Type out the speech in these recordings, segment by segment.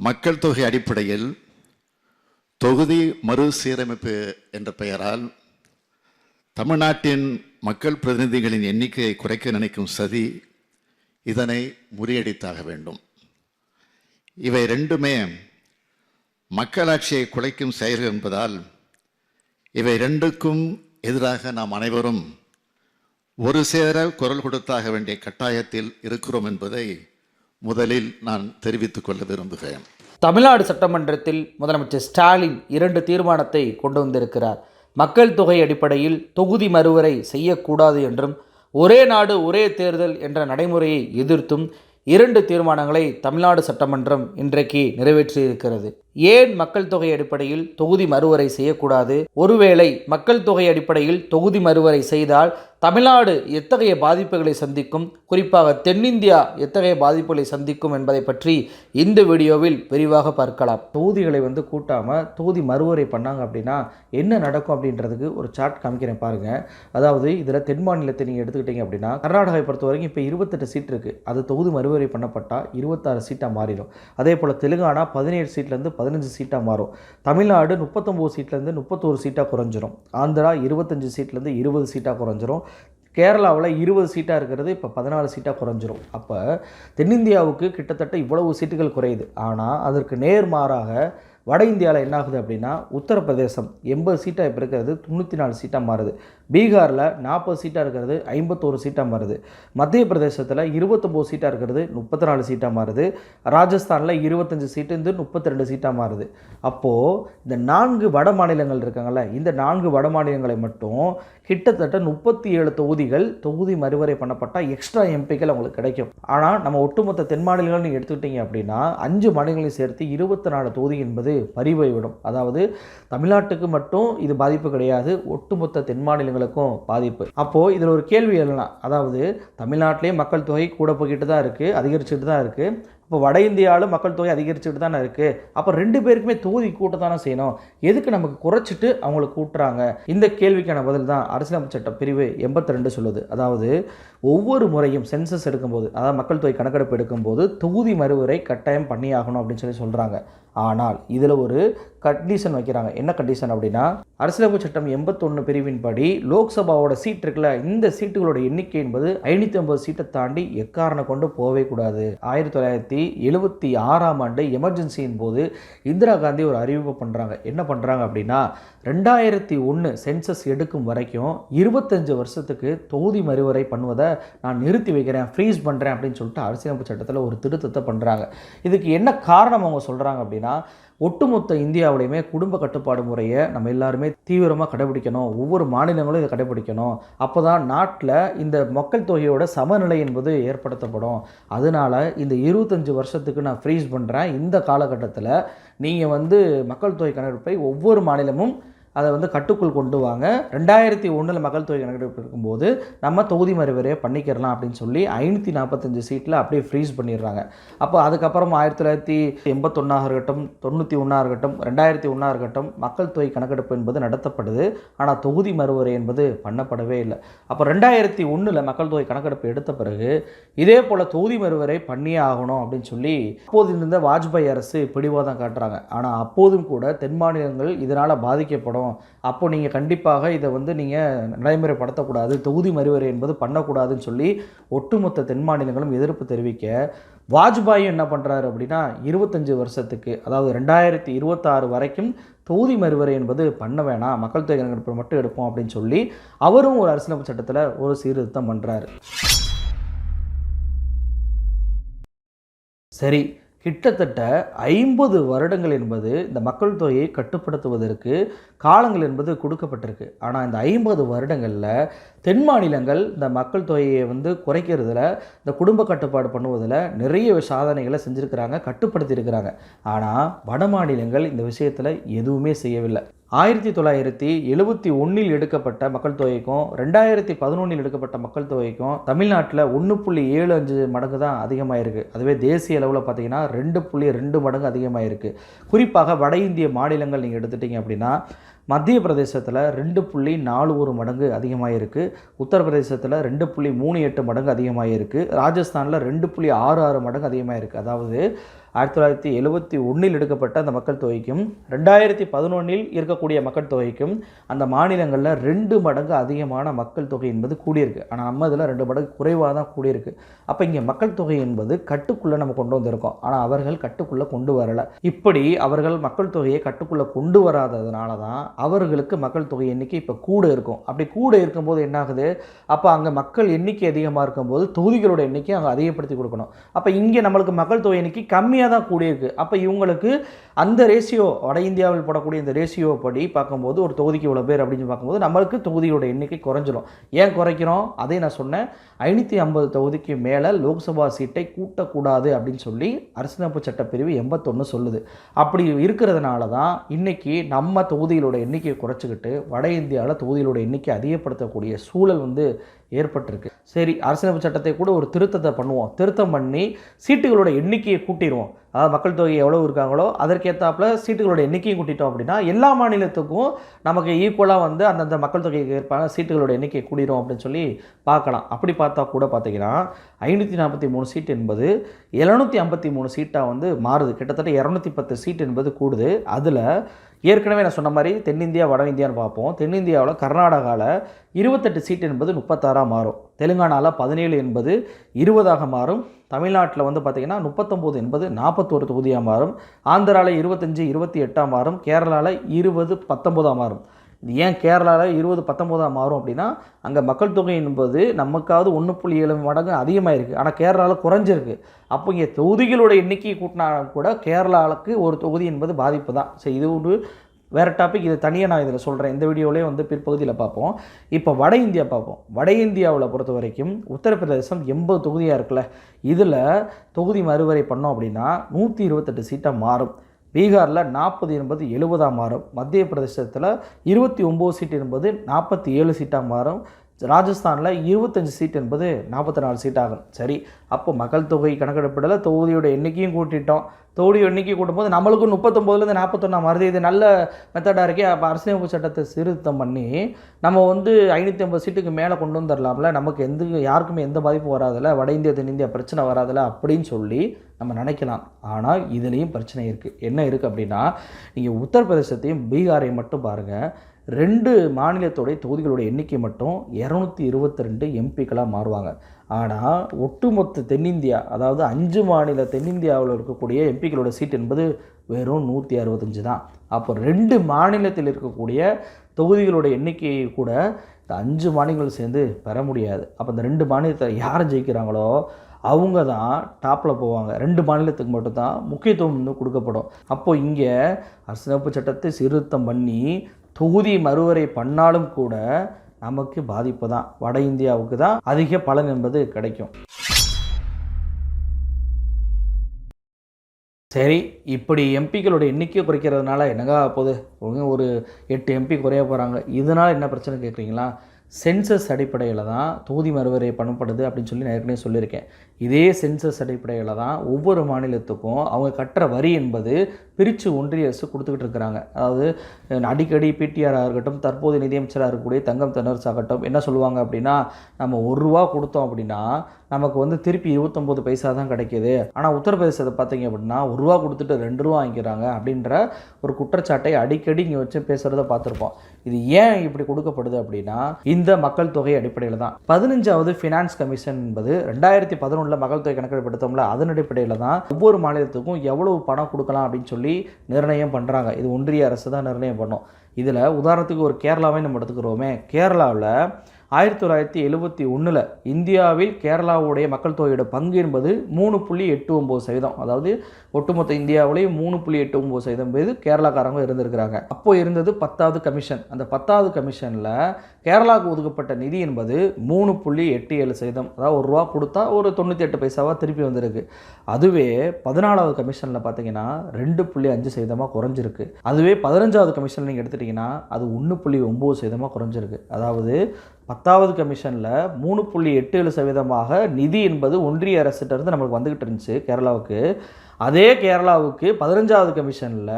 மக்கள் தொகை அடிப்படையில் தொகுதி மறுசீரமைப்பு என்ற பெயரால் தமிழ்நாட்டின் மக்கள் பிரதிநிதிகளின் எண்ணிக்கையை குறைக்க நினைக்கும் சதி இதனை முறியடித்தாக வேண்டும். இவை ரெண்டுமே மக்களாட்சியை குலைக்கும் செயல்கள் என்பதால் இவை ரெண்டுக்கும் எதிராக நாம் அனைவரும் ஒரு சேர குரல் கொடுத்தாக வேண்டிய கட்டாயத்தில் இருக்கிறோம் என்பதை முதலில் நான் தெரிவித்துக் கொள்ள விரும்புகிறேன். தமிழ்நாடு சட்டமன்றத்தில் முதலமைச்சர் ஸ்டாலின் இரண்டு தீர்மானத்தை கொண்டு வந்திருக்கிறார். மக்கள் தொகை அடிப்படையில் தொகுதி மறுவரை செய்யக்கூடாது என்றும் ஒரே நாடு ஒரே தேர்தல் என்ற நடைமுறையை எதிர்த்தும் இரண்டு தீர்மானங்களை தமிழ்நாடு சட்டமன்றம் இன்றைக்கு நிறைவேற்றியிருக்கிறது. ஏன் மக்கள் தொகை அடிப்படையில் தொகுதி மறுவரை செய்யக்கூடாது? ஒருவேளை மக்கள் தொகை அடிப்படையில் தொகுதி மறுவரை செய்தால் தமிழ்நாடு எத்தகைய பாதிப்புகளை சந்திக்கும்? குறிப்பாக தென்னிந்தியா எத்தகைய பாதிப்புகளை சந்திக்கும் என்பதை பற்றி இந்த வீடியோவில் விரிவாக பார்க்கலாம். தொகுதிகளை வந்து கூட்டாமல் தொகுதி மறுவரை பண்ணாங்க அப்படின்னா என்ன நடக்கும் அப்படின்றதுக்கு ஒரு சார்ட் காமிக்கிறேன் பாருங்கள் அதாவது இதில் தென் மாநிலத்தை நீங்கள் எடுத்துக்கிட்டீங்க அப்படின்னா கர்நாடகாவை பொறுத்த வரைக்கும் இப்போ இருபத்தெட்டு சீட் இருக்குது அது தொகுதி மறுவரை பண்ணப்பட்டால் இருபத்தாறு சீட்டாக மாறிடும். அதே போல் தெலுங்கானா பதினேழு சீட்லேருந்து பதினஞ்சு சீட்டாக மாறும். தமிழ்நாடு முப்பத்தொம்போது சீட்லேருந்து முப்பத்தோரு சீட்டாக குறைஞ்சிரும். ஆந்திரா இருபத்தஞ்சு சீட்லேருந்து இருபது சீட்டாக குறைஞ்சிரும். கேரளாவில் இருபது சீட்டாக இருக்கிறது இப்போ பதினாலு சீட்டாக குறைஞ்சிரும். அப்போ தென்னிந்தியாவுக்கு கிட்டத்தட்ட இவ்வளவு சீட்டுகள் குறையுது. ஆனால் அதற்கு நேர்மாறாக வட இந்தியாவில் என்ன ஆகுது அப்படின்னா உத்தரப்பிரதேசம் எண்பது சீட்டாக இப்போ இருக்கிறது தொண்ணூற்றி நாலு சீட்டாக மாறுது. பீகாரில் நாற்பது சீட்டாக இருக்கிறது ஐம்பத்தோரு சீட்டாக மாறுது. மத்திய பிரதேசத்தில் இருபத்தொம்போது சீட்டாக இருக்கிறது முப்பத்தி நாலு சீட்டாக மாறுது. ராஜஸ்தானில் இருபத்தஞ்சி சீட்டு இருந்து முப்பத்தி ரெண்டு சீட்டாக மாறுது. அப்போது இந்த நான்கு வட மாநிலங்கள் இருக்காங்கள்ல இந்த நான்கு வட மாநிலங்களை மட்டும் கிட்டத்தட்ட முப்பத்தி ஏழு தொகுதிகள் தொகுதி மறுவரை பண்ணப்பட்டால் எக்ஸ்ட்ரா எம்பிக்கள் அவங்களுக்கு கிடைக்கும். ஆனால் நம்ம ஒட்டுமொத்த தென் மாநிலங்கள் நீங்கள் எடுத்துக்கிட்டீங்க அப்படின்னா அஞ்சு மாநிலங்களையும் சேர்த்து இருபத்தி நாலு தொகுதி என்பது பறிபோய்விடும் அதாவது தமிழ்நாட்டுக்கு மட்டும் இது பாதிப்பு கிடையாது ஒட்டுமொத்த தென் மாநிலங்கள் மாநிலங்களுக்கும் பாதிப்பு. அப்போது இதில் ஒரு கேள்வி எழலாம் அதாவது தமிழ்நாட்டிலே மக்கள் தொகை கூட போய்கிட்டு தான் இருக்குது அதிகரிச்சுட்டு தான் இருக்குது இப்போ வட இந்தியாவிலும் மக்கள் தொகை அதிகரிச்சுட்டு தானே இருக்குது அப்போ ரெண்டு பேருக்குமே தொகுதி கூட்ட தானே செய்யணும். எதுக்கு நமக்கு குறைச்சிட்டு அவங்கள கூட்டுறாங்க? இந்த கேள்விக்கான பதில் தான் அரசியலமைப்பு சட்ட பிரிவு எண்பத்தி ரெண்டு சொல்லுது. அதாவது ஒவ்வொரு முறையும் சென்சஸ் எடுக்கும்போது அதாவது மக்கள் தொகை கணக்கெடுப்பு எடுக்கும்போது தொகுதி மறுவரை கட்டாயம் பண்ணியாகணும் அப்படின்னு சொல்லி சொல்கிறாங்க ஆனால் இதில் ஒரு கண்டிஷன் வைக்கிறாங்க. என்ன கண்டிஷன் அப்படின்னா அரசியலமைப்பு சட்டம் எண்பத்தொன்று பிரிவின்படி லோக்சபாவோட சீட் இருக்குல்ல இந்த சீட்டுகளோட எண்ணிக்கை என்பது ஐநூற்றி ஐம்பது சீட்டை தாண்டி எக்காரணம் கொண்டு போகவே கூடாது. ஆயிரத்தி தொள்ளாயிரத்தி எழுபத்தி ஆறாம் ஆண்டு எமர்ஜென்சியின் போது இந்திரா காந்தி ஒரு அறிவிப்பு பண்ணுறாங்க என்ன பண்ணுறாங்க அப்படின்னா ரெண்டாயிரத்தி ஒன்று சென்சஸ் எடுக்கும் வரைக்கும் இருபத்தஞ்சு வருஷத்துக்கு தொகுதி மறுவரை பண்ணுவதை நான் நிறுத்தி வைக்கிறேன் ஃப்ரீஸ் பண்ணுறேன் அப்படின்னு சொல்லிட்டு அரசியலமைப்பு சட்டத்தில் ஒரு திருத்தத்தை பண்ணுறாங்க இதுக்கு என்ன காரணம் அவங்க சொல்கிறாங்க அப்படின்னா ஒட்டுமொத்த இந்தியாவிலையுமே குடும்ப கட்டுப்பாடு முறையை நம்ம எல்லாருமே தீவிரமாக கடைபிடிக்கணும். ஒவ்வொரு மாநிலங்களும் இதை கடைபிடிக்கணும். அப்போ தான் நாட்டில் இந்த மக்கள் தொகையோட சமநிலை என்பது ஏற்படுத்தப்படும். அதனால் இந்த இருபத்தஞ்சி வருஷத்துக்கு நான் ஃப்ரீஸ் பண்ணுறேன் இந்த காலகட்டத்தில் நீங்கள் வந்து மக்கள் தொகை கணக்கெடுப்பை ஒவ்வொரு மாநிலமும் அதை வந்து கட்டுக்குள் கொண்டு வாங்க. ரெண்டாயிரத்தி ஒன்றில் மக்கள் தொகை கணக்கெடுப்பு இருக்கும்போது நம்ம தொகுதி மறுவரையை பண்ணிக்கிறலாம் அப்படின்னு சொல்லி ஐநூற்றி நாற்பத்தஞ்சு சீட்டில் அப்படியே ஃப்ரீஸ் பண்ணிடுறாங்க. அப்போ அதுக்கப்புறம் ஆயிரத்தி தொள்ளாயிரத்தி எண்பத்தொன்னாக இருக்கட்டும் தொண்ணூற்றி ஒன்றா இருக்கட்டும் ரெண்டாயிரத்தி ஒன்றா இருக்கட்டும் மக்கள் தொகை கணக்கெடுப்பு என்பது நடத்தப்படுது. ஆனால் தொகுதி மறுவரை என்பது பண்ணப்படவே இல்லை. அப்போ ரெண்டாயிரத்தி ஒன்றில் மக்கள் தொகை கணக்கெடுப்பு எடுத்த பிறகு இதே போல் தொகுதி மறுவரை பண்ணியே ஆகணும் அப்படின்னு சொல்லி அப்போது இருந்த வாஜ்பாய் அரசு பிடிவாதம் காட்டுறாங்க. ஆனால் அப்போதும் கூட தென் மாநிலங்கள் இதனால் பாதிக்கப்படும் அப்போது நீங்கள் கண்டிப்பாக இதை வந்து நீங்கள் நடைமுறைப்படுத்தக்கூடாது. தொகுதி மறுவரை என்பது பண்ணக்கூடாதுன்னு சொல்லி ஒட்டுமொத்த தென் மாநிலங்களும் எதிர்ப்பு தெரிவிக்க வாஜ்பாய் என்ன பண்ணுறாரு அப்படின்னா இருபத்தஞ்சி வருஷத்துக்கு அதாவது ரெண்டாயிரத்தி இருபத்தாறு வரைக்கும் தொகுதி மறுவரை என்பது பண்ண வேணாம். மக்கள் தொகை கணக்கெடுப்பு மட்டும் எடுப்போம் அப்படின்னு சொல்லி அவரும் ஒரு அரசியலமைப்பு சட்டத்தில் ஒரு சீர்திருத்தம் பண்ணுறாரு சரி கிட்டத்தட்ட ஐம்பது வருடங்கள் என்பது இந்த மக்கள் தொகையை கட்டுப்படுத்துவதற்கு காலங்கள் என்பது கொடுக்கப்பட்டிருக்கு. ஆனால் இந்த ஐம்பது வருடங்களில் தென் மாநிலங்கள் இந்த மக்கள் தொகையை வந்து குறைக்கிறதுல இந்த குடும்ப கட்டுப்பாடு பண்ணுவதில் நிறைய சாதனைகளை செஞ்சுருக்கிறாங்க கட்டுப்படுத்தியிருக்கிறாங்க. ஆனால் வட மாநிலங்கள் இந்த விஷயத்தில் எதுவுமே செய்யவில்லை. ஆயிரத்தி தொள்ளாயிரத்தி எழுபத்தி ஒன்றில் எடுக்கப்பட்ட மக்கள் தொகைக்கும் ரெண்டாயிரத்தி பதினொன்றில் எடுக்கப்பட்ட மக்கள் தொகைக்கும் தமிழ்நாட்டில் ஒன்று புள்ளி ஏழு அஞ்சு மடங்கு தான் அதிகமாயிருக்கு. அதுவே தேசிய அளவில் பார்த்தீங்கன்னா ரெண்டு புள்ளி ரெண்டு மடங்கு அதிகமாயிருக்கு. குறிப்பாக வட இந்திய மாநிலங்கள் நீங்கள் எடுத்துட்டீங்க அப்படின்னா மத்திய பிரதேசத்தில் ரெண்டு புள்ளி நாலு ஒரு மடங்கு அதிகமாக இருக்குது உத்தரப்பிரதேசத்தில் ரெண்டு புள்ளி மூணு எட்டு மடங்கு அதிகமாக இருக்குது ராஜஸ்தானில் ரெண்டு புள்ளி ஆறு ஆறு மடங்கு அதிகமாக இருக்குது அதாவது ஆயிரத்தி தொள்ளாயிரத்தி எழுபத்தி ஒன்றில் எடுக்கப்பட்ட அந்த மக்கள் தொகைக்கும் ரெண்டாயிரத்தி பதினொன்றில் இருக்கக்கூடிய மக்கள் தொகைக்கும் அந்த மாநிலங்களில் ரெண்டு மடங்கு அதிகமான மக்கள் தொகை என்பது கூடியிருக்கு. ஆனால் நம்ம இதில் ரெண்டு மடங்கு குறைவாக தான் கூடியிருக்கு. அப்போ இங்கே மக்கள் தொகை என்பது கட்டுக்குள்ளே நம்ம கொண்டு வந்திருக்கோம். ஆனால் அவர்கள் கட்டுக்குள்ளே கொண்டு வரலை. இப்படி அவர்கள் மக்கள் தொகையை கட்டுக்குள்ளே கொண்டு வராததுனால தான் அவர்களுக்கு மக்கள் தொகை எண்ணிக்கை இப்போ கூட இருக்கும். அப்படி கூட இருக்கும்போது என்னாகுது? அப்போ அங்கே மக்கள் எண்ணிக்கை அதிகமாக இருக்கும்போது தொகுதிகளோட எண்ணிக்கை அங்கே அதிகப்படுத்தி கொடுக்கணும். அப்போ இங்கே நம்மளுக்கு மக்கள் தொகை எண்ணிக்கை கம்மி கம்மியாக தான் கூடியிருக்கு. அப்போ இவங்களுக்கு அந்த ரேஷியோ வட இந்தியாவில் போடக்கூடிய இந்த ரேஷியோ படி பார்க்கும்போது ஒரு தொகுதிக்கு இவ்வளோ பேர் அப்படின்னு பார்க்கும்போது நம்மளுக்கு தொகுதியோட எண்ணிக்கை குறைஞ்சிரும். ஏன் குறைக்கிறோம்? அதே நான் சொன்னேன். ஐநூற்றி ஐம்பது தொகுதிக்கு மேலே லோக்சபா சீட்டை கூட்டக்கூடாது அப்படின்னு சொல்லி அரசியலமைப்பு சட்டப்பிரிவு எண்பத்தொன்று சொல்லுது. அப்படி இருக்கிறதுனால தான் இன்னைக்கு நம்ம தொகுதிகளோட எண்ணிக்கையை குறைச்சிக்கிட்டு வட இந்தியாவில் தொகுதிகளோட எண்ணிக்கை அதிகப்படுத்தக்கூடிய சூழல் வந்து ஏற்பட்டிருக்கு. சரி அரசியலமைப்பு சட்டத்தை கூட ஒரு திருத்தத்தை பண்ணுவோம். திருத்தம் பண்ணி சீட்டுகளோட எண்ணிக்கையை கூட்டிடுவோம். அதாவது மக்கள் தொகை எவ்வளோ இருக்காங்களோ அதற்கேற்றாப்புல சீட்டுகளோட எண்ணிக்கையும் கூட்டிட்டோம் அப்படின்னா எல்லா மாநிலத்துக்கும் நமக்கு ஈக்குவலாக வந்து அந்தந்த மக்கள் தொகைக்கு ஏற்பான சீட்டுகளோட எண்ணிக்கை கூடிரும் அப்படின்னு சொல்லி பார்க்கலாம். அப்படி பார்த்தா கூட பார்த்தீங்கன்னா ஐநூற்றி நாற்பத்தி மூணு சீட் என்பது எழுநூற்றி ஐம்பத்தி மூணு சீட்டாக வந்து மாறுது. கிட்டத்தட்ட இரநூத்தி பத்து சீட் என்பது கூடுது. அதில் ஏற்கனவே நான் சொன்ன மாதிரி தென்னிந்தியா வட இந்தியான்னு பார்ப்போம். தென்னிந்தியாவில் கர்நாடகாவில் இருபத்தெட்டு சீட் என்பது முப்பத்தாறாக மாறும். தெலுங்கானாவில் பதினேழு என்பது இருபதாக மாறும். தமிழ்நாட்டில் வந்து பார்த்திங்கன்னா முப்பத்தொம்போது என்பது நாற்பத்தோரு தொகுதியாக மாறும். ஆந்திராவில் இருபத்தஞ்சி இருபத்தி எட்டாக மாறும். கேரளாவில் இருபது பத்தொம்போதாக மாறும். இது ஏன் கேரளாவில் இருபது பத்தொம்போதாக மாறும் அப்படின்னா அங்கே மக்கள் தொகை என்பது நமக்காவது ஒன்று புள்ளி ஏழு மடங்கு அதிகமாக இருக்குது ஆனால் கேரளாவில் குறைஞ்சிருக்கு. அப்போ இங்கே தொகுதிகளோட எண்ணிக்கையை கூட்டினாலும் கூட கேரளாவுக்கு ஒரு தொகுதி என்பது பாதிப்பு தான். சரி இது ஒரு வேறு டாபிக் இது தனியாக நான் இதில் சொல்கிறேன் இந்த வீடியோவிலே வந்து பிற்பகுதியில் பார்ப்போம். இப்போ வட இந்தியா பார்ப்போம். வட இந்தியாவில் பொறுத்த வரைக்கும் உத்தரப்பிரதேசம் எண்பது தொகுதியாக இருக்குல்ல. இதில் தொகுதி மறுவரை பண்ணோம் அப்படின்னா நூற்றி இருபத்தெட்டு சீட்டாக மாறும். பீகாரில் நாற்பது என்பது எழுபதாக மாறும் மத்திய பிரதேசத்தில் இருபத்தி ஒம்பது சீட் என்பது நாற்பத்தி ஏழு சீட்டாக மாறும் ராஜஸ்தானில் இருபத்தஞ்சு சீட் என்பது நாற்பத்தி நாலு சீட் ஆகும். சரி அப்போ மக்கள் தொகை கணக்கெடுப்பிடல. தொகுதியோட எண்ணிக்கையும் கூட்டிட்டோம். தொகுதி எண்ணிக்கை கூட்டும்போது நம்மளுக்கும் முப்பத்தொம்போதுலேருந்து நாற்பத்தொன்னா மாறுது இது நல்ல மெத்தடாக இருக்கே. அப்போ அரசியலமைப்பு சட்டத்தை சீர்திருத்தம் பண்ணி நம்ம வந்து ஐநூற்றி ஐம்பது சீட்டுக்கு மேலே கொண்டு வந்துடலாம்ல. நமக்கு எந்த யாருக்குமே எந்த பாதிப்பும் வராதில்ல வட இந்தியா தென்னிந்தியா பிரச்சனை வராதில்ல அப்படின்னு சொல்லி நம்ம நினைக்கலாம். ஆனால் இதுலேயும் பிரச்சனை இருக்குது என்ன இருக்குது அப்படின்னா நீங்கள் உத்தரப்பிரதேசத்தையும் பீகாரையும் மட்டும் பாருங்கள் ரெண்டு மாநிலத்தோடைய தொகுதிகளுடைய எண்ணிக்கை மட்டும் இரநூத்தி இருபத்தி ரெண்டு எம்பிக்களாக மாறுவாங்க. ஆனால் ஒட்டுமொத்த தென்னிந்தியா அதாவது அஞ்சு மாநில தென்னிந்தியாவில் இருக்கக்கூடிய எம்பிக்களோட சீட் என்பது வெறும் நூற்றி அறுபத்தஞ்சு தான். அப்போ ரெண்டு மாநிலத்தில் இருக்கக்கூடிய தொகுதிகளோட எண்ணிக்கையை கூட இந்த அஞ்சு மாநிலங்கள் சேர்ந்து பெற முடியாது. அப்போ இந்த ரெண்டு மாநிலத்தை யார் ஜெயிக்கிறாங்களோ அவங்க தான் டாப்பில் போவாங்க. ரெண்டு மாநிலத்துக்கு மட்டும்தான் முக்கியத்துவம் வந்து கொடுக்கப்படும். அப்போது இங்கே அரசியலமைப்பு சட்டத்தை சீர்திருத்தம் பண்ணி தொகுதி மறுவரை பண்ணாலும் கூட நமக்கு பாதிப்பு தான். வட இந்தியாவுக்கு தான் அதிக பலன் என்பது கிடைக்கும். சரி இப்படி எம்பிக்களுடைய எண்ணிக்கை குறைக்கிறதுனால என்னங்க போகுது ஒரு எட்டு எம்பி குறைய போகிறாங்க இதனால் என்ன பிரச்சனை கேட்குறீங்களா? சென்சஸ் அடிப்படையில் தான் தொகுதி மறுவரை பண்ணப்படுது அப்படின்னு சொல்லி நான் ஏற்கனவே சொல்லியிருக்கேன். இதே சென்சஸ் அடிப்படையில் தான் ஒவ்வொரு மாநிலத்துக்கும் அவங்க கட்டுற வரி என்பது பிரித்து ஒன்றிய அரசு கொடுத்துக்கிட்டு இருக்கிறாங்க. அதாவது அடிக்கடி பிடிஆராக இருக்கட்டும் தற்போது நிதியமைச்சராக இருக்கக்கூடிய தங்கம் தென்னரசு ஆகட்டும் என்ன சொல்லுவாங்க அப்படின்னா நம்ம ஒரு ரூபா கொடுத்தோம் அப்படின்னா நமக்கு வந்து திருப்பி இருபத்தொம்போது பைசா தான் கிடைக்கிது. ஆனால் உத்தரப்பிரதேசத்தை பார்த்தீங்க அப்படின்னா ஒரு ரூபா கொடுத்துட்டு ரெண்டு ரூபா வாங்கிக்கிறாங்க அப்படின்ற ஒரு குற்றச்சாட்டை அடிக்கடி இங்கே வச்சு பேசுகிறத பார்த்துருப்போம். இது ஏன் இப்படி கொடுக்கப்படுது அப்படின்னா இந்த மக்கள் தொகை அடிப்படையில் தான். பதினஞ்சாவது ஃபினான்ஸ் கமிஷன் என்பது ரெண்டாயிரத்தி பதினொன்றில் மக்கள் தொகை கணக்கெடுப்படுத்தோம்ல அதன் அடிப்படையில் தான் ஒவ்வொரு மாநிலத்துக்கும் எவ்வளவு பணம் கொடுக்கலாம் அப்படின்னு சொல்லி நிர்ணயம் பண்ணுறாங்க இது ஒன்றிய அரசு தான் நிர்ணயம் பண்ணும். இதில் உதாரணத்துக்கு ஒரு கேரளாவை நம்ம எடுத்துக்கிறோமே. கேரளாவில் ஆயிரத்தி தொள்ளாயிரத்தி எழுபத்தி ஒன்றில் இந்தியாவில் கேரளாவுடைய மக்கள் தொகையோட பங்கு என்பது மூணு புள்ளி எட்டு ஒம்பது சதவீதம். அதாவது ஒட்டுமொத்த இந்தியாவிலேயே மூணு புள்ளி எட்டு ஒம்பது சதவீதம் பேர் கேரளாக்காரங்க இருந்திருக்கிறாங்க. அப்போ இருந்தது பத்தாவது கமிஷன். அந்த பத்தாவது கமிஷனில் கேரளாவுக்கு ஒதுக்கப்பட்ட நிதி என்பது மூணு புள்ளி எட்டு ஏழு சதவீதம். அதாவது ஒரு ரூபா கொடுத்தா ஒரு தொண்ணூற்றி எட்டு பைசாவாக திருப்பி வந்திருக்கு. அதுவே பதினாலாவது கமிஷனில் பார்த்தீங்கன்னா ரெண்டு புள்ளி அஞ்சு சதவீதமாக குறைஞ்சிருக்கு. அதுவே பதினஞ்சாவது கமிஷன் நீங்கள் எடுத்துட்டிங்கன்னா அது ஒன்று புள்ளி ஒம்பது சதவீதமாக குறைஞ்சிருக்கு. அதாவது பத்தாவது கமிஷனில் மூணு புள்ளி எட்டு ஏழு சதவீதமாக நிதி என்பது ஒன்றிய அரசிட்ட இருந்து நம்மளுக்கு வந்துக்கிட்டு இருந்துச்சு கேரளாவுக்கு. அதே கேரளாவுக்கு பதினஞ்சாவது கமிஷனில்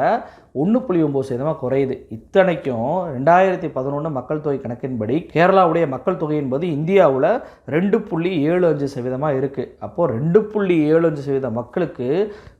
ஒன்று புள்ளி ஒம்பது சதவீதமாக குறையுது. இத்தனைக்கும் ரெண்டாயிரத்தி பதினொன்று மக்கள் தொகை கணக்கின்படி கேரளாவுடைய மக்கள் தொகை என்பது இந்தியாவில் ரெண்டு புள்ளி ஏழு அஞ்சு சதவீதமாக இருக்குது அப்போது ரெண்டு புள்ளி ஏழு அஞ்சு சதவீத மக்களுக்கு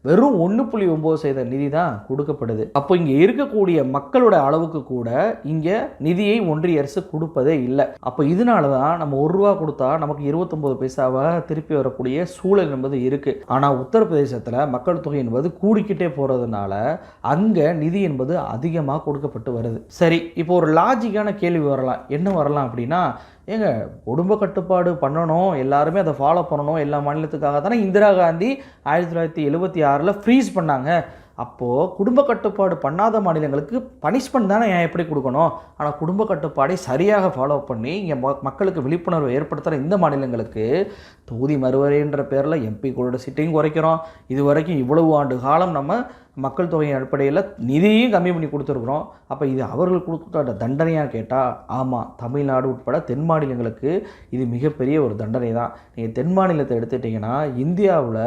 வெறும் ஒன்று புள்ளி ஒம்பது சதவீத நிதி தான் கொடுக்கப்படுது. அப்போ இங்கே இருக்கக்கூடிய மக்களோட அளவுக்கு கூட இங்கே நிதியை ஒன்றிய அரசு கொடுப்பதே இல்லை. அப்போ இதனால தான் நம்ம ஒரு ரூபா கொடுத்தா நமக்கு இருபத்தொம்பது பைசாவாக திருப்பி வரக்கூடிய சூழல் என்பது இருக்குது ஆனால் உத்தரப்பிரதேசத்தில் மக்கள் தொகை என்பது கூடிக்கிட்டே போகிறதுனால அங்கே நிதி என்பது அதிகமாக கொடுக்கப்பட்டு வருது. சரி இப்போ ஒரு லாஜிக்கான கேள்வி வரலாம். என்ன வரலாம் அப்படின்னா ஏங்க குடும்ப கட்டுப்பாடு பண்ணணும் எல்லாருமே அதை ஃபாலோ பண்ணணும் எல்லா மாநிலத்துக்காக தானே இந்திரா காந்தி ஆயிரத்தி தொள்ளாயிரத்தி எழுபத்தி ஆறில் ஃப்ரீஸ் பண்ணாங்க. அப்போது குடும்ப கட்டுப்பாடு பண்ணாத மாநிலங்களுக்கு பனிஷ்மெண்ட் தானே ஏன் எப்படி கொடுக்கணும்? ஆனால் குடும்ப கட்டுப்பாடை சரியாக ஃபாலோ பண்ணி இங்கே மக்களுக்கு விழிப்புணர்வு ஏற்படுத்துகிற இந்த மாநிலங்களுக்கு தொகுதி மறுவரைன்ற பேரில் எம்பிக்களோட சிட்டையும் குறைக்கிறோம். இது வரைக்கும் இவ்வளவு ஆண்டு காலம் நம்ம மக்கள் தொகையின் அடிப்படையில் நிதியும் கம்மி பண்ணி கொடுத்துருக்குறோம். அப்போ இது அவர்கள் கொடுத்த தண்டனையாக கேட்டால் ஆமாம் தமிழ்நாடு உட்பட தென் மாநிலங்களுக்கு இது மிகப்பெரிய ஒரு தண்டனை தான் நீங்கள் தென் மாநிலத்தை எடுத்துட்டிங்கன்னா இந்தியாவில்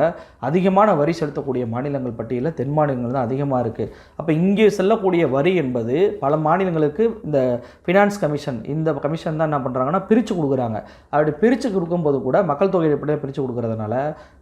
அதிகமான வரி செலுத்தக்கூடிய மாநிலங்கள் பட்டியலில் தென் மாநிலங்கள் தான் அதிகமாக இருக்குது அப்போ இங்கே செல்லக்கூடிய வரி என்பது பல மாநிலங்களுக்கு இந்த ஃபினான்ஸ் கமிஷன் இந்த கமிஷன் தான் என்ன பண்ணுறாங்கன்னா பிரித்து கொடுக்குறாங்க. அப்படி பிரித்து கொடுக்கும்போது கூட மக்கள் தொகை அடிப்படையில் பிரித்து கொடுக்குறதுனால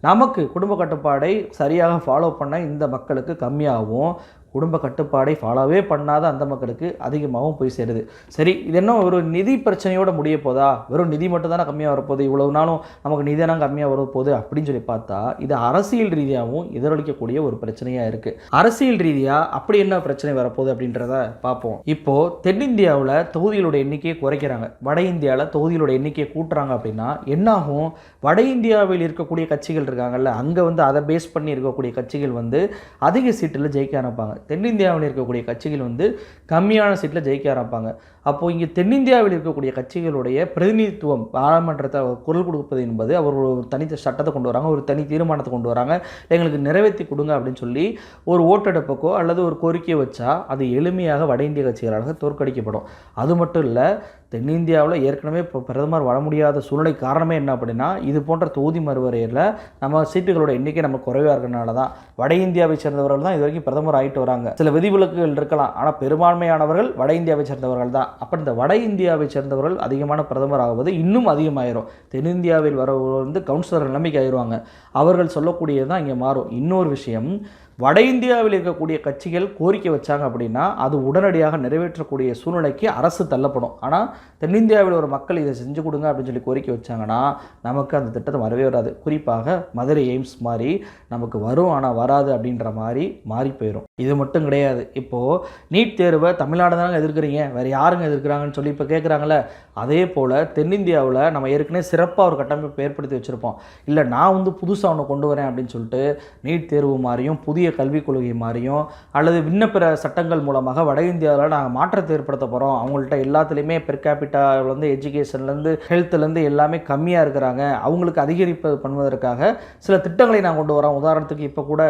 நமக்கு குடும்ப கட்டுப்பாடை சரியாக ஃபாலோ பண்ண இந்த மக்களுக்கு கம்மி கம்மியாகவும் குடும்ப கட்டுப்பாடை ஃபாலோவே பண்ணாத அந்த மக்களுக்கு அதிகமாகவும் போய் சேருது. சரி இது என்ன ஒரு நிதி பிரச்சனையோட முடிய போதா? வெறும் நிதி மட்டும் தானே கம்மியாக வரப்போகுது? இவ்வளவு நாளும் நமக்கு நிதி தானே கம்மியாக வரப்போகுது அப்படின்னு சொல்லி பார்த்தா இது அரசியல் ரீதியாகவும் எதிரொலிக்கக்கூடிய ஒரு பிரச்சனையாக இருக்குது அரசியல் ரீதியாக அப்படி என்ன பிரச்சனை வரப்போகுது அப்படின்றத பார்ப்போம். இப்போது தென்னிந்தியாவில் தொகுதிகளோட எண்ணிக்கையை குறைக்கிறாங்க. வட இந்தியாவில் தொகுதிகளோட எண்ணிக்கையை கூட்டுறாங்க அப்படின்னா என்னாகும்? வட இந்தியாவில் இருக்கக்கூடிய கட்சிகள் இருக்காங்கல்ல அங்கே வந்து அதை பேஸ் பண்ணி இருக்கக்கூடிய கட்சிகள் வந்து அதிக சீட்டில் ஜெயிக்க அனுப்பாங்க தென்னிந்தியாவில் இருக்கக்கூடிய கட்சிகள் வந்து கம்மியான சீட்டில் ஜெயிக்க ஆரம்பிப்பாங்க. அப்போது இங்கே தென்னிந்தியாவில் இருக்கக்கூடிய கட்சிகளுடைய பிரதிநிதித்துவம் பாராளுமன்றத்தை குரல் கொடுப்பது என்பது அவர் ஒரு தனி சட்டத்தை கொண்டு வராங்க ஒரு தனி தீர்மானத்தை கொண்டு வராங்க. எங்களுக்கு நிறைவேற்றி கொடுங்க அப்படின்னு சொல்லி ஒரு ஓட்டெடுப்புக்கோ அல்லது ஒரு கோரிக்கையை வச்சா அது எளிமையாக வட இந்திய கட்சிகளாக தோற்கடிக்கப்படும். அது மட்டும் இல்லை தென்னிந்தியாவில் ஏற்கனவே இப்போ பிரதமர் வர முடியாத சூழ்நிலை காரணமே என்ன அப்படின்னா இது போன்ற தொகுதி மறுவரையில் நம்ம சீட்டுகளோட எண்ணிக்கை நம்ம குறைவாக இருக்கிறனால தான் வட இந்தியாவை சேர்ந்தவர்கள் தான் இது வரைக்கும் பிரதமர் ஆகிட்டு வராங்க. சில விதிவிலக்குகள் இருக்கலாம் ஆனால் பெரும்பான்மையானவர்கள் வட இந்தியாவை சேர்ந்தவர்கள் தான். அப்போ இந்த வட இந்தியாவை சேர்ந்தவர்கள் அதிகமான பிரதமர் ஆகுவது இன்னும் அதிகமாயிரும். தென்னிந்தியாவில் வரவர்கள் வந்து கவுன்சிலர் நிலைமைக்கு ஆயிடுவாங்க அவர்கள் சொல்லக்கூடியது தான் இங்கே மாறும். இன்னொரு விஷயம் வட இந்தியாவில் இருக்கக்கூடிய கட்சிகள் கோரிக்கை வச்சாங்க அப்படின்னா அது உடனடியாக நிறைவேற்றக்கூடிய சூழ்நிலைக்கு அரசு தள்ளப்படும். ஆனால் தென்னிந்தியாவில் ஒரு மக்கள் இதை செஞ்சு கொடுங்க அப்படின்னு சொல்லி கோரிக்கை வச்சாங்கன்னா நமக்கு அந்த திட்டத்தை வரவே வராது. குறிப்பாக மதுரை எய்ம்ஸ் மாதிரி நமக்கு வரும் ஆனால் வராது அப்படின்ற மாதிரி மாறி போயிடும் இது மட்டும் கிடையாது. இப்போது நீட் தேர்வை தமிழ்நாடு தானே எதிர்க்கிறீங்க? வேறு யாருங்க எதிர்க்கிறாங்கன்னு சொல்லி இப்போ கேட்குறாங்களே அதே போல் தென்னிந்தியாவில் நம்ம ஏற்கனவே சிறப்பாக ஒரு கட்டமைப்பு ஏற்படுத்தி வச்சுருப்போம். இல்லை நான் வந்து புதுசாக ஒன்று கொண்டு வரேன் அப்படின்னு சொல்லிட்டு நீட் தேர்வு மாதிரியும் புதிய கல்விக் கொள்கை மாதிரியும் அல்லது விண்ணப்பிற சட்டங்கள் மூலமாக வட இந்தியாவில் நாங்கள் மாற்றத்தை ஏற்படுத்த போகிறோம் அவங்கள்ட்ட எல்லாத்துலேயுமே பெர் கேபிட்டாலேருந்து எஜுகேஷன்லேருந்து ஹெல்த்துலேருந்து எல்லாமே கம்மியாக இருக்கிறாங்க. அவங்களுக்கு அதிகரிப்பு பண்ணுவதற்காக சில திட்டங்களை நான் கொண்டு வரோம். உதாரணத்துக்கு இப்போ கூட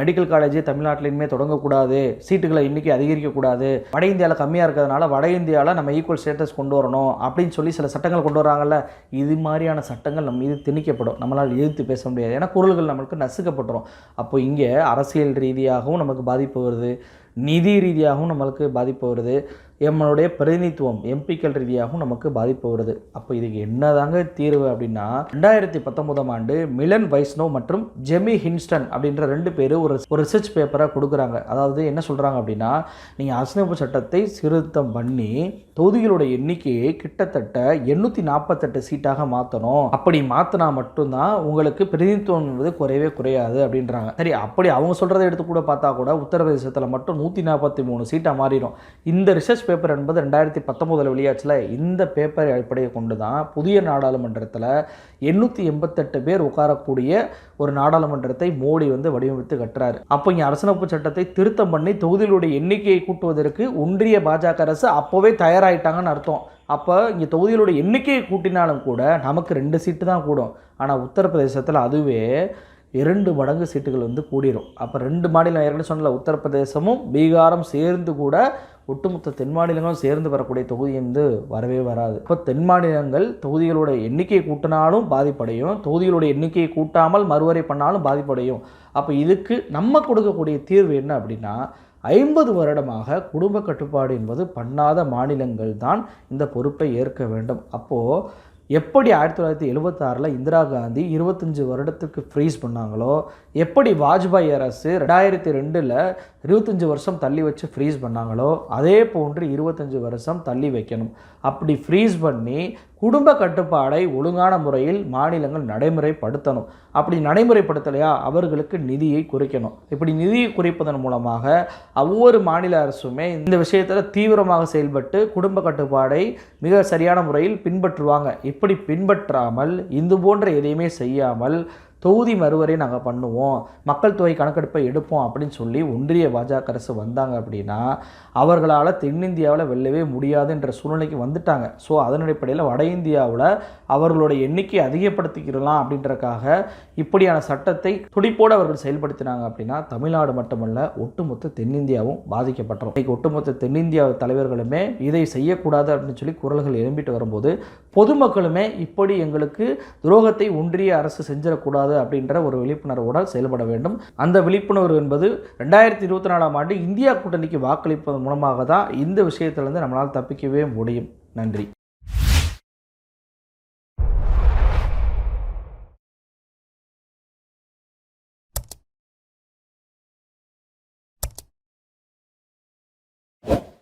மெடிக்கல் காலேஜ் தமிழ்நாட்டிலையுமே தொடங்கக்கூடாது. சீட்டுகளை இன்றைக்கி அதிகரிக்கக்கூடாது. வட இந்தியாவில் கம்மியாக இருக்கிறதுனால வட இந்தியாவில் நம்ம ஈக்குவல் ஸ்டேட்டஸ் கொண்டு வரணும் அப்படின்னு சொல்லி சில சட்டங்கள் கொண்டு வராங்கல்ல இது மாதிரியான சட்டங்கள் நம்ம மீது திணிக்கப்படும். நம்மளால் எதிர்த்து பேச முடியாது. ஏன்னா குரல்கள் நம்மளுக்கு நசுக்கப்பட்டுரும். அப்போ இங்கே அரசு அரசியல் ரீதியாகவும் நமக்கு பாதிப்பு வருது. நிதி ரீதியாகவும் நம்மளுக்கு பாதிப்பு வருது. நம்மளுடைய பிரதிநிதித்துவம் எம்பிக்கள் ரீதியாகவும் நமக்கு பாதிப்பு வருது. அப்போ இதுக்கு என்னதாங்க தீர்வு அப்படின்னா ரெண்டாயிரத்தி பத்தொன்பதாம் ஆண்டு மிலன் வைஷ்ணவ் மற்றும் ஜெமி ஹின்ஸ்டன் அப்படின்ற ரெண்டு பேர் ஒரு ஒரு ரிசர்ச் பேப்பரை கொடுக்குறாங்க. அதாவது என்ன சொல்கிறாங்க அப்படின்னா நீங்கள் அரசியலமைப்பு சட்டத்தை சிறுத்தம் பண்ணி தொகுதிகளோட எண்ணிக்கையை கிட்டத்தட்ட எண்ணூற்றி நாற்பத்தெட்டு சீட்டாக மாற்றணும் அப்படி மாற்றினா மட்டும்தான் உங்களுக்கு பிரதிநிதித்துவம் என்பது குறையவே குறையாது அப்படின்றாங்க. சரி அப்படி அவங்க சொல்கிறத எடுத்து கூட பார்த்தா கூட உத்தரப்பிரதேசத்தில் மட்டும் நூற்றி நாற்பத்தி மூணு சீட்டாக மாறிடும். இந்த ரிசர்ச் பேப்பர் என்பது ரெண்டாயிரத்தி பத்தொம்போதில் வெளியாச்சில் இந்த பேப்பரை அடிப்படையை கொண்டு தான் புதிய நாடாளுமன்றத்தில் எண்ணூற்றி எண்பத்தெட்டு பேர் உட்காரக்கூடிய ஒரு நாடாளுமன்றத்தை மோடி வந்து வடிவமைத்து கட்டுறாரு. அப்போ இங்கே அரசமைப்பு சட்டத்தை திருத்தம் பண்ணி தொகுதிகளுடைய எண்ணிக்கையை கூட்டுவதற்கு ஒன்றிய பாஜக அரசு அப்போவே தயாராகிட்டாங்கன்னு அர்த்தம். அப்போ இங்கே தொகுதிகளுடைய எண்ணிக்கையை கூட்டினாலும் கூட நமக்கு ரெண்டு சீட்டு தான் கூடும். ஆனால் உத்தரப்பிரதேசத்தில் அதுவே இரண்டு மடங்கு சீட்டுகள் வந்து கூடிரும். அப்போ ரெண்டு மாநிலம் ஏற்கனவே சொன்னல உத்தரப்பிரதேசமும் பீகாரும் சேர்ந்து கூட ஒட்டுமொத்த தென் மாநிலங்களும் சேர்ந்து வரக்கூடிய தொகுதி வந்து வரவே வராது. இப்போ தென் மாநிலங்கள் தொகுதிகளோட எண்ணிக்கையை கூட்டினாலும் பாதிப்படையும் தொகுதிகளோட எண்ணிக்கையை கூட்டாமல் மறுவரை பண்ணாலும் பாதிப்படையும். அப்போ இதுக்கு நம்ம கொடுக்கக்கூடிய தீர்வு என்ன அப்படின்னா ஐம்பது வருடமாக குடும்ப கட்டுப்பாடு என்பது பண்ணாத மாநிலங்கள் தான் இந்த பொறுப்பை ஏற்க வேண்டும். அப்போது எப்படி ஆயிரத்தி தொள்ளாயிரத்தி எழுபத்தாறில் இந்திரா காந்தி இருபத்தஞ்சி வருடத்துக்கு ஃப்ரீஸ் பண்ணாங்களோ எப்படி வாஜ்பாய் அரசு ரெண்டாயிரத்தி ரெண்டில் இருபத்தஞ்சி வருஷம் தள்ளி வச்சு ஃப்ரீஸ் பண்ணாங்களோ அதே போன்று இருபத்தஞ்சி வருஷம் தள்ளி வைக்கணும். அப்படி ஃப்ரீஸ் பண்ணி குடும்ப கட்டுப்பாடை ஒழுங்கான முறையில் மாநிலங்கள் நடைமுறைப்படுத்தணும். அப்படி நடைமுறைப்படுத்தலையா? அவர்களுக்கு நிதியை குறைக்கணும். இப்படி நிதியை குறைப்பதன் மூலமாக ஒவ்வொரு மாநில அரசுமே இந்த விஷயத்தில் தீவிரமாக செயல்பட்டு குடும்ப கட்டுப்பாடை மிக சரியான முறையில் பின்பற்றுவாங்க. இப்படி பின்பற்றாமல் இது போன்ற எதையுமே செய்யாமல் தொகுதி மறுவரை நாங்கள் பண்ணுவோம். மக்கள் தொகை கணக்கெடுப்பை எடுப்போம் அப்படின்னு சொல்லி ஒன்றிய பாஜக அரசு வந்தாங்க அப்படின்னா அவர்களால் தென்னிந்தியாவில் வெல்லவே முடியாதுன்ற சூழ்நிலைக்கு வந்துட்டாங்க. ஸோ அதன் அடிப்படையில் வட இந்தியாவில் அவர்களுடைய எண்ணிக்கை அதிகப்படுத்திக்கிறலாம் அப்படின்றக்காக இப்படியான சட்டத்தை துடிப்போடு அவர்கள் செயல்படுத்தினாங்க அப்படின்னா தமிழ்நாடு மட்டுமல்ல ஒட்டுமொத்த தென்னிந்தியாவும் பாதிக்கப்பட்டோம் இன்னைக்கு ஒட்டுமொத்த தென்னிந்தியா தலைவர்களுமே இதை செய்யக்கூடாது அப்படின்னு சொல்லி குரல்கள் எழும்பிட்டு வரும்போது பொதுமக்களுமே இப்படி எங்களுக்கு துரோகத்தை ஒன்றிய அரசு செஞ்சிடக்கூடாது அப்படின்ற ஒரு விழிப்புணர்வோடு செயல்பட வேண்டும். அந்த விழிப்புணர்வு என்பது ரெண்டாயிரத்தி இருபத்தி நாலாம் ஆண்டு இந்தியா கூட்டணிக்கு வாக்களிப்பதன் மூலமாக தான் இந்த விஷயத்திலிருந்து நம்மளால் தப்பிக்கவே முடியும். நன்றி.